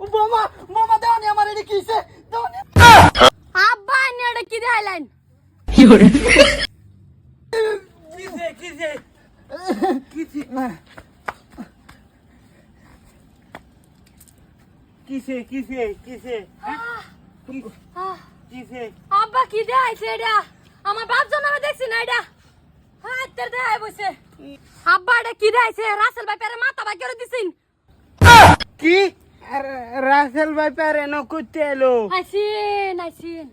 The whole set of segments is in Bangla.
ও বোমা বোমা দাওনি আমার এটা কিসে দাওনি আব্বা এনে এটা কি দেখাইলেন কিসে কিসে কিসে না কিসে কিসে কিসে আহ, কিসে আব্বা কি দেখাইছে এটা? আমার বাপ জন্মে দেখছি না এটা। হ্যাঁ তোর দেখাই বসে। আব্বা এটা কি দেখাইছে রাসেল ভাই পেরে মাথা ভাই করে দিছিন। কি রাসেল ভাই পারে ন করতে এলো। আইসিন আইসিন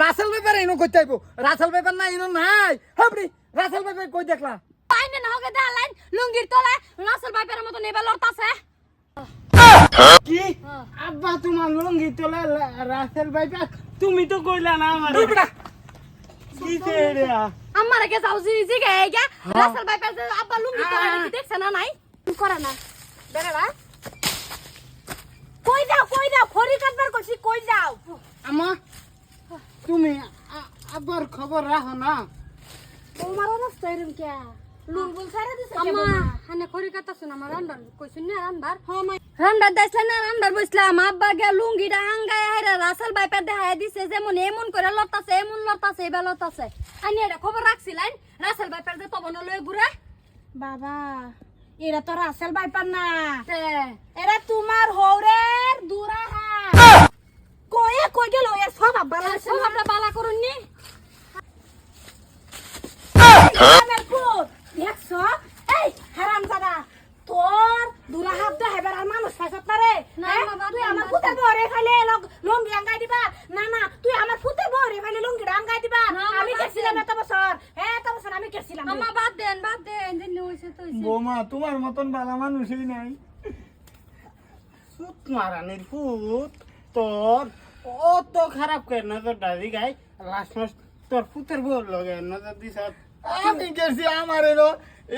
রাসেল ব্যাপারে ইনো করতে আইবো। রাসেল ব্যাপার না ইনো নাই। হাবড়ি রাসেল ব্যাপার কই দেখলা? পাইনে না হোকে দেখালেন লুঙ্গির তলায় রাসেল ভাই পেরে মতো নেবে লড়তাছে। কি? আব্বা তোমার লঙ্গি তোলা রাসেল ভাই পা তুমি তো কইলা না আমার। কি রে? আমার কে যাও জি জি গে গে রাসেল ভাই পেরে আব্বা লুঙ্গির তলায় কি দেখছে না নাই? করে না? না কই যাও কই যাও? খড়ি কাটবার কইছি কই যাও? আমা তুমি আ- আব্বার খবর রাখো না। তোমার অবস্থা এরম কে? লুঙ্গুল ছাড়া দিছে আম্মা হানে খড়ি কাটতাছ না আমার রান্দার কইছুন না রান্দার হ্যাঁ মাই। রান্দার দাইছলা না রান্দার বইছলাম আব্বা গে লুঙ্গিটা আঙ্গায় হাইরা রাসেল ভাই পেরে দেখায় দিছে যেমন এমন করে লড়তাছে এমন লড়তাছে এবার লড়তাছে আনি এটা খবর রাখছিলেন রাসেল ভাই পেরে তবন লয়ে ঘুরে। বাবা এরা তো রাসেল বাইপার না। এরা তোমার হৌরের দুরাহা। কয়ে কই গেল এ সব আব্বা ভাবটা বালা করুন নি। দেখছ এই হারাম দাদা তোর দুরাহা দে হেবার আর মানুষ পাইছত না রে? হ্যাঁ? তুই আমার ফুতে বরে খাইলে লঙ্গি আঙ্গাই দিবা? না না তুই আমার ফুতে বরে খাইলে লঙ্গি আঙ্গাই দিবা। আমি বাবা, গেছিলাম এত বছর। হ্যাঁ এত আমি গেছিলাম আমা বাদ দেন বাদ দেন। দিন হইছে তো হইছে বোমা তোমার মতন ভালো মানুষই নাই। সুত মারানির ফুত তোর অত খারাপ করে নজর ডালি গাই লাস্ট মাস তোর ফুতের বউর লগে নজর দিছ। আমি গেছি আমার এলো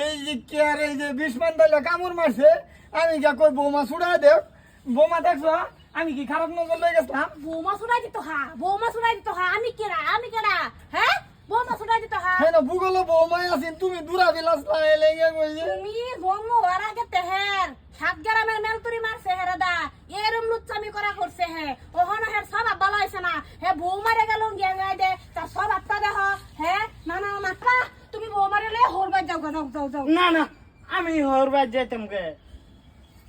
এই যে কেয়ার এই যে বিষ্মান দাইলে কামড় মারছে আমি গা কই বৌমা ছুড়া দেব বৌমা দেখছ আমি কি খারাপ নজর লয়ে গেছিলাম? বৌমা শুনাই দিত হা বৌমা শুনাই দিত হা আমি কেডা আমি কেডা হ্যাঁ? বৌমা শুনাই দিত হা। হ্যাঁ ভূগোল বৌমাই আছেন তুমি দূরা বিলাস লেগে কইছে তুমি বঙ্গ হওয়ার আগে তেহের সাত গ্রামের মেলতুরি মারছে হে দাদা এরম লুচ্চামি করা করছে হে ওহন হের সব আব্বা লাইছে না। হে বউ মারে গেল গেঙ্গাই দে তার সব আত্মা দেহ হে না না মাত্রা তুমি বউ মারে লে হরবার যাও যাও যাও। যাও না না আমি হরবার যেতাম গে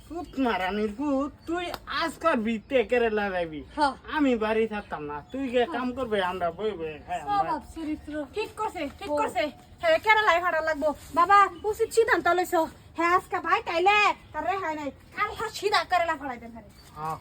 ফুট মারানির ফুট তুই আজকাল বিতে করে লাগাইবি হ্যাঁ আমি বাড়ি থাকতাম না। তুই গে কাম করবে আমরা বই আমরা- চরিত্র। ঠিক করছে ঠিক করছে। হে কেন লাই ফাটা লাগবো। বাবা উচিত সিদ্ধান্ত লইছ। হ্যাঁ আজকে ভাই তাইলে তার রেহাই নাই। কাল হা সিধা করে লা ফাড়াই দেন হ্যাঁ,